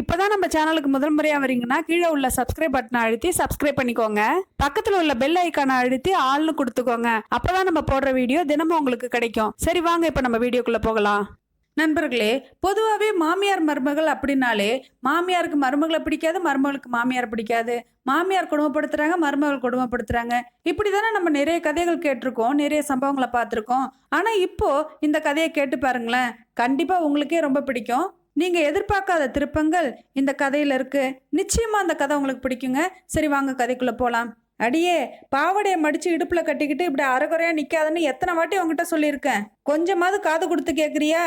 இப்போதான் நம்ம சேனலுக்கு முதல் முறையாக வரீங்கன்னா கீழே உள்ள சப்ஸ்கிரைப் பட்டனை அழுத்தி சப்ஸ்கிரைப் பண்ணிக்கோங்க. பக்கத்தில் உள்ள பெல் ஐக்கானை அழுத்தி ஆள்னு கொடுத்துக்கோங்க. அப்போதான் நம்ம போடுற வீடியோ தினமும் உங்களுக்கு கிடைக்கும். சரி வாங்க இப்போ நம்ம வீடியோக்குள்ளே போகலாம். நண்பர்களே பொதுவாகவே மாமியார் மருமகள் அப்படின்னாலே மாமியாருக்கு மருமகளை பிடிக்காது மருமகளுக்கு மாமியார் பிடிக்காது. மாமியார் குடும்பப்படுத்துகிறாங்க மருமகள் குடும்பப்படுத்துகிறாங்க இப்படி தானே நம்ம நிறைய கதைகள் கேட்டிருக்கோம் நிறைய சம்பவங்களை பார்த்துருக்கோம். ஆனால் இப்போ இந்த கதையை கேட்டு பாருங்களேன். கண்டிப்பாக உங்களுக்கே ரொம்ப பிடிக்கும். நீங்க எதிர்பார்க்காத திருப்பங்கள் இந்த கதையில இருக்கு. நிச்சயமா அந்த கதை உங்களுக்கு பிடிக்குங்க. சரி வாங்க கதைக்குள்ள போலாம். அடியே பாவடையை மடிச்சு இடுப்புல கட்டிக்கிட்டு இப்படி அரைகுறையா நிக்காதன்னு எத்தனை வாட்டி உங்ககிட்ட சொல்லியிருக்கேன். கொஞ்சமாவது காது கொடுத்து கேக்குறியா?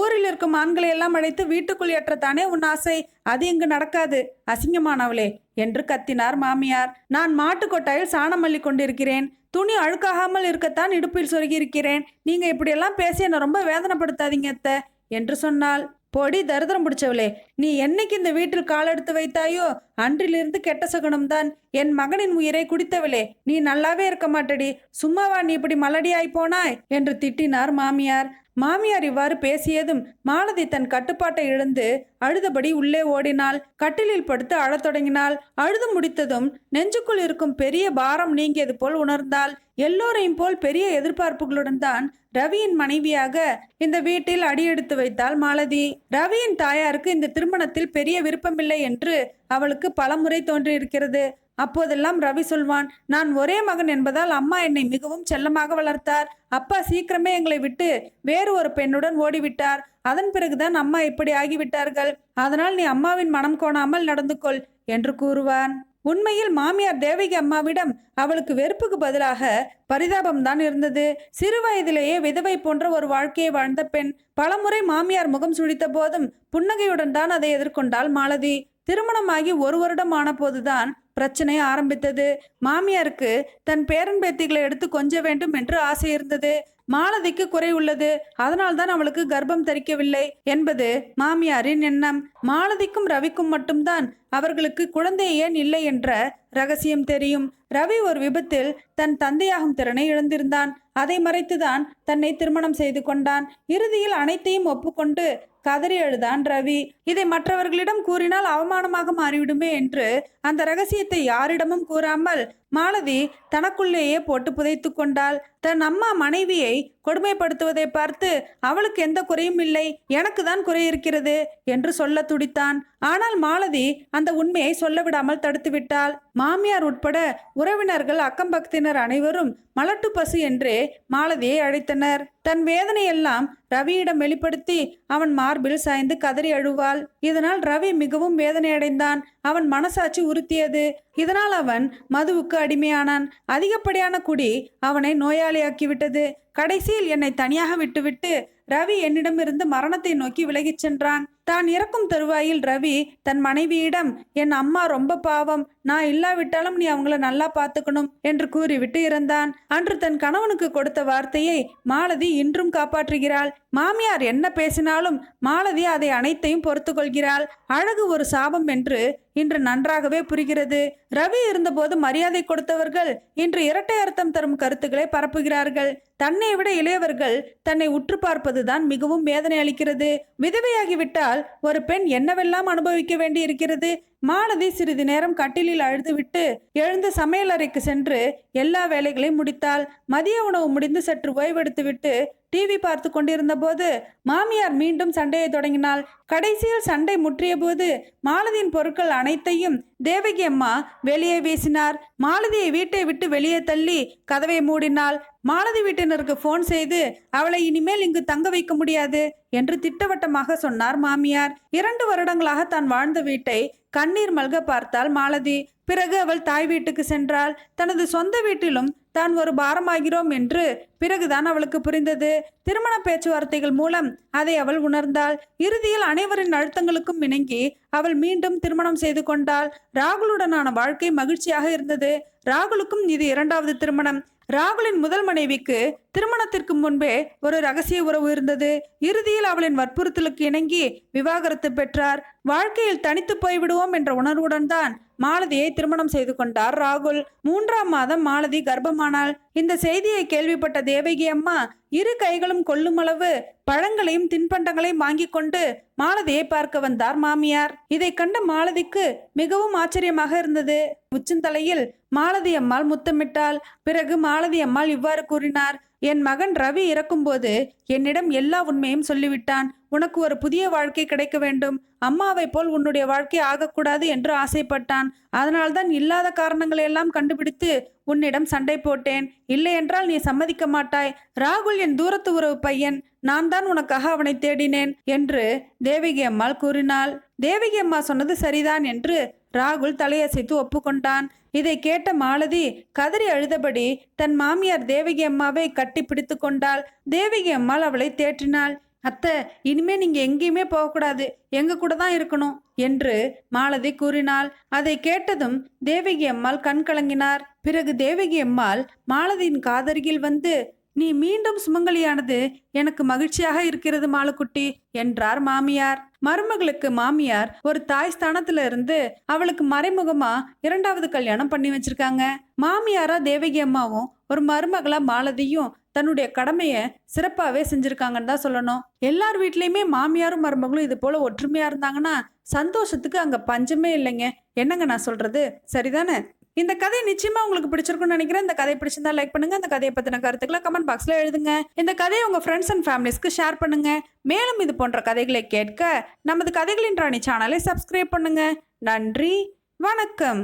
ஊரில் இருக்கும் ஆண்களை எல்லாம் அழைத்து வீட்டுக்குள் ஏற்றத்தானே உன் ஆசை? அது இங்கு நடக்காது. அசிங்கமானவளே என்று கத்தினார் மாமியார். நான் மாட்டுக்கொட்டாயில் சாணம் அள்ளி கொண்டிருக்கிறேன். துணி அழுக்காகாமல் இருக்கத்தான் இடுப்பில் சொருகி இருக்கிறேன் நீங்க இப்படியெல்லாம் பேசி என்னை ரொம்ப வேதனைப்படுத்தாதீங்க அத்தை என்று சொன்னால் பொடி தரித்திரம் பிடிச்சவளே நீ என்னைக்கு இந்த வீட்டில் காலெடுத்து வைத்தாயோ அன்றிலிருந்து கெட்ட சகுனம்தான். என் மகனின் உயிரை குடித்தவளே நீ நல்லாவே இருக்க மாட்டடி. சும்மாவா நீ இப்படி மலடியாய் போனாய்? என்று திட்டினார் மாமியார். மாமியார் இவ்வாறு பேசியதும் மாலதி தன் கட்டுப்பாட்டை இழந்து அழுதபடி உள்ளே ஓடினாள். கட்டிலில் படுத்து அழத் தொடங்கினாள். அழுது முடித்ததும் நெஞ்சுக்குள் இருக்கும் பெரிய பாரம் நீங்கியது போல் உணர்ந்தாள். எல்லோரையும் போல் பெரிய எதிர்பார்ப்புகளுடன் தான் ரவியின் மனைவியாக இந்த வீட்டில் அடியெடுத்து வைத்தாள் மாலதி. ரவியின் தாயாருக்கு இந்த திருமணத்தில் பெரிய விருப்பமில்லை என்று அவளுக்கு பலமுறை தோன்றியிருக்கிறது. அப்போதெல்லாம் ரவி சொல்வான் நான் ஒரே மகன் என்பதால் அம்மா என்னை மிகவும் செல்லமாக வளர்த்தார். அப்பா சீக்கிரமே எங்களை விட்டு வேறு ஒரு பெண்ணுடன் ஓடிவிட்டார். அதன் பிறகுதான் அம்மா இப்படி ஆகிவிட்டார்கள். அதனால் நீ அம்மாவின் மனம் கோணாமல் நடந்து கொள் என்று கூறுவான். உண்மையில் மாமியார் தேவகி அம்மாவிடம் அவளுக்கு வெறுப்புக்கு பதிலாக பரிதாபம்தான் இருந்தது. சிறு வயதிலேயே விதவை போன்ற ஒரு வாழ்க்கையை வாழ்ந்த பெண் பலமுறை மாமியார் முகம் சுழித்த போதும் புன்னகையுடன் தான் அதை எதிர்கொண்டாள் மாலதி. திருமணமாகி ஒரு வருடம் ஆனபோதுதான் பிரச்சனை ஆரம்பித்தது. மாமியாருக்கு தன் பேரன் பேத்திகளை எடுத்து கொஞ்ச வேண்டும் என்று ஆசை இருந்தது. மாலதிக்கு குறை உள்ளது. அதனால்தான் அவளுக்கு கர்ப்பம் தரிக்கவில்லை என்பது மாமியாரின் எண்ணம். மாலதிக்கும் ரவிக்கும் மட்டும்தான் அவர்களுக்கு குழந்தை ஏன் இல்லை என்ற ரகசியம் தெரியும். ரவி ஒரு விபத்தில் தன் தந்தையாகும் திறனை இழந்திருந்தான். அதை மறைத்துதான் தன்னை திருமணம் செய்து கொண்டான். இறுதியில் அனைத்தையும் ஒப்புக்கொண்டு கதறி அழுதான் ரவி. இதை மற்றவர்களிடம் கூறினால் அவமானமாக மாறிவிடுமே என்று அந்த ரகசியத்தை யாரிடமும் கூறாமல் மாலதி தனக்குள்ளேயே போட்டு புதைத்து கொண்டாள். தன் அம்மா மனைவியை கொடுமைப்படுத்துவதை பார்த்து அவளுக்கு எந்த குறையும் இல்லை எனக்கு தான் குறை இருக்கிறது என்று சொல்ல துடித்தான். ஆனால் மாலதி அந்த உண்மையை சொல்ல விடாமல் தடுத்து விட்டாள். மாமியார் உட்பட உறவினர்கள் அக்கம்பக்கத்தினர் அனைவரும் மலட்டு பசு என்றே மாலதியை அழைத்தனர். தன் வேதனையெல்லாம் ரவியிடம் வெளிப்படுத்தி அவன் மார்பில் சாய்ந்து கதறி அழுவாள். இதனால் ரவி மிகவும் வேதனையடைந்தான். அவன் மனசாட்சி உறுத்தியது. இதனால் அவன் மதுவுக்கு அடிமையானான். அதிகப்படியான குடி அவனை நோயாளியாக்கிவிட்டது. கடைசியில் என்னை தனியாக விட்டுவிட்டு ரவி என்னிடமிருந்து மரணத்தை நோக்கி விலகிச் சென்றான். தான் இறக்கும் தருவாயில் ரவி தன் மனைவியிடம் என் அம்மா ரொம்ப பாவம். நான் இல்லாவிட்டாலும் நீ அவங்கள நல்லா பார்த்துக்கணும் என்று கூறிவிட்டு இருந்தான். அன்று தன் கணவனுக்கு கொடுத்த வார்த்தையை மாலதி இன்றும் காப்பாற்றுகிறாள். மாமியார் என்ன பேசினாலும் மாலதி அதை அனைத்தையும் பொறுத்து கொள்கிறாள் அழகு ஒரு சாபம் என்று இன்று நன்றாகவே புரிகிறது. ரவி இருந்தபோது மரியாதை கொடுத்தவர்கள் இன்று இரட்டை அர்த்தம் தரும் கருத்துக்களை பரப்புகிறார்கள். தன்னை விட இளையவர்கள் தன்னை உற்று பார்ப்பதுதான் மிகவும் வேதனை அளிக்கிறது. விதவையாகிவிட்டால் ஒரு பெண் என்னவெல்லாம் அனுபவிக்க வேண்டி இருக்கிறது மாலதி சிறிது நேரம் கட்டிலில் அழுதுவிட்டு எழுந்து சமையலறைக்கு சென்று எல்லா வேலைகளையும் முடித்தாள். மதிய உணவு முடிந்து சற்று ஓய்வெடுத்துவிட்டு டிவி பார்த்து கொண்டிருந்த போது மாமியார் மீண்டும் சண்டையை தொடங்கினாள். கடைசியில் சண்டை முற்றிய போது மாலதியின் பொருட்கள் அனைத்தையும் தேவகி அம்மா வெளியே வீசினார். மாலதியை வீட்டை விட்டு வெளியே தள்ளி கதவை மூடினாள். மாலதி வீட்டினருக்கு ஃபோன் செய்து அவளை இனிமேல் இங்கு தங்க வைக்க முடியாது. என்று திட்டவட்டமாக சொன்னார் மாமியார். இரண்டு வருடங்களாக தான் வாழ்ந்த வீட்டை கண்ணீர் மல்க பார்த்தாள் மாலதி. பிறகு அவள் தாய் வீட்டுக்கு சென்றாள். தனது சொந்த வீட்டிலும் தான் ஒரு பாரமாகிறோம் என்று பிறகுதான் அவளுக்கு புரிந்தது. திருமண பேச்சுவார்த்தைகள் மூலம் அதை அவள் உணர்ந்தாள். இறுதியில் அனைவரின் அழுத்தங்களுக்கும் இணங்கி அவள் மீண்டும் திருமணம் செய்து கொண்டாள். ராகுலுடனான வாழ்க்கை மகிழ்ச்சியாக இருந்தது. ராகுலுக்கும் இது இரண்டாவது திருமணம். ராகுலின் முதல் மனைவிக்கு திருமணத்திற்கு முன்பே ஒரு ரகசிய உறவு இருந்தது. இறுதியில் அவளின் வற்புறுத்தலுக்கு இணங்கி விவாகரத்து பெற்றார். வாழ்க்கையில் தனித்து போய்விடுவோம் என்ற உணர்வுடன் தான் மாலதியை திருமணம் செய்து கொண்டார் ராகுல். மூன்றாம் மாதம் மாலதி கர்ப்பமானாள் இந்த செய்தியை கேள்விப்பட்ட தேவகி அம்மா இரு கைகளும் கொள்ளுமளவு பழங்களையும் தின்பண்டங்களையும் வாங்கி கொண்டு மாலதியை பார்க்க வந்தார் மாமியார். இதை கண்ட மாலதிக்கு மிகவும் ஆச்சரியமாக இருந்தது. உச்சந்தலையில் மாலதி அம்மாள் முத்தமிட்டாள். பிறகு மாலதி அம்மாள் இவ்வாறு கூறினார். என் மகன் ரவி இறக்கும்போது என்னிடம் எல்லா உண்மையும் சொல்லிவிட்டான். உனக்கு ஒரு புதிய வாழ்க்கை கிடைக்க வேண்டும். அம்மாவை போல் உன்னுடைய வாழ்க்கை ஆகக்கூடாது என்று ஆசைப்பட்டான். அதனால்தான் இல்லாத காரணங்களை எல்லாம் கண்டுபிடித்து உன்னிடம் சண்டை போட்டேன். இல்லை என்றால் நீ சம்மதிக்க மாட்டாய். ராகுல் என் தூரத்து உறவு பையன். நான் தான் உனக்காக அவனை தேடினேன் என்று தேவகி அம்மாள் கூறினாள். தேவகி அம்மா சொன்னது சரிதான் என்று ராகுல் தலையசைத்து ஒப்புக்கொண்டான். இதை கேட்ட மாலதி கதறி அழுதபடி தன் மாமியார் தேவகி அம்மாவை கட்டி பிடித்து கொண்டாள். தேவகி அம்மாள் அவளை தேற்றினாள். அத்தை இனிமே நீங்க எங்கேயுமே போகக்கூடாது. எங்க கூட தான் இருக்கணும் என்று மாலதி கூறினாள். அதை கேட்டதும் தேவகி அம்மாள் கண் கலங்கினார். பிறகு தேவகி அம்மாள் மாலதியின் காதருகில் வந்து நீ மீண்டும் சுமங்கலியானது எனக்கு மகிழ்ச்சியாக இருக்கிறது மாலுக்குட்டி என்றார் மாமியார். மருமகளுக்கு மாமியார் ஒரு தாய் ஸ்தானத்துல இருந்து அவளுக்கு மறைமுகமா இரண்டாவது கல்யாணம் பண்ணி வச்சிருக்காங்க. மாமியாரா தேவகி அம்மாவும் ஒரு மருமகளா மாலதியும் தன்னுடைய கடமையை சிறப்பாகவே செஞ்சுருக்காங்கன்னு தான் சொல்லணும். எல்லார் வீட்லேயுமே மாமியாரும் மருமகளும் இது போல ஒற்றுமையாக இருந்தாங்கன்னா சந்தோஷத்துக்கு அங்கே பஞ்சமே இல்லைங்க. என்னங்க நான் சொல்கிறது சரிதானே? இந்த கதை நிச்சயமா உங்களுக்கு பிடிச்சிருக்கும்னு நினைக்கிறேன். இந்த கதை பிடிச்சிருந்தா லைக் பண்ணுங்க. இந்த கதையை பத்தின கருத்துக்களை கமெண்ட் பாக்ஸ்ல எழுதுங்க. இந்த கதையை உங்க ஃப்ரெண்ட்ஸ் அண்ட் ஃபேமிலிஸ்க்கு ஷேர் பண்ணுங்க. மேலும் இது போன்ற கதைகளை கேட்க நமது கதைகளின் ராணி சேனலை சப்ஸ்கிரைப் பண்ணுங்க. நன்றி. வணக்கம்.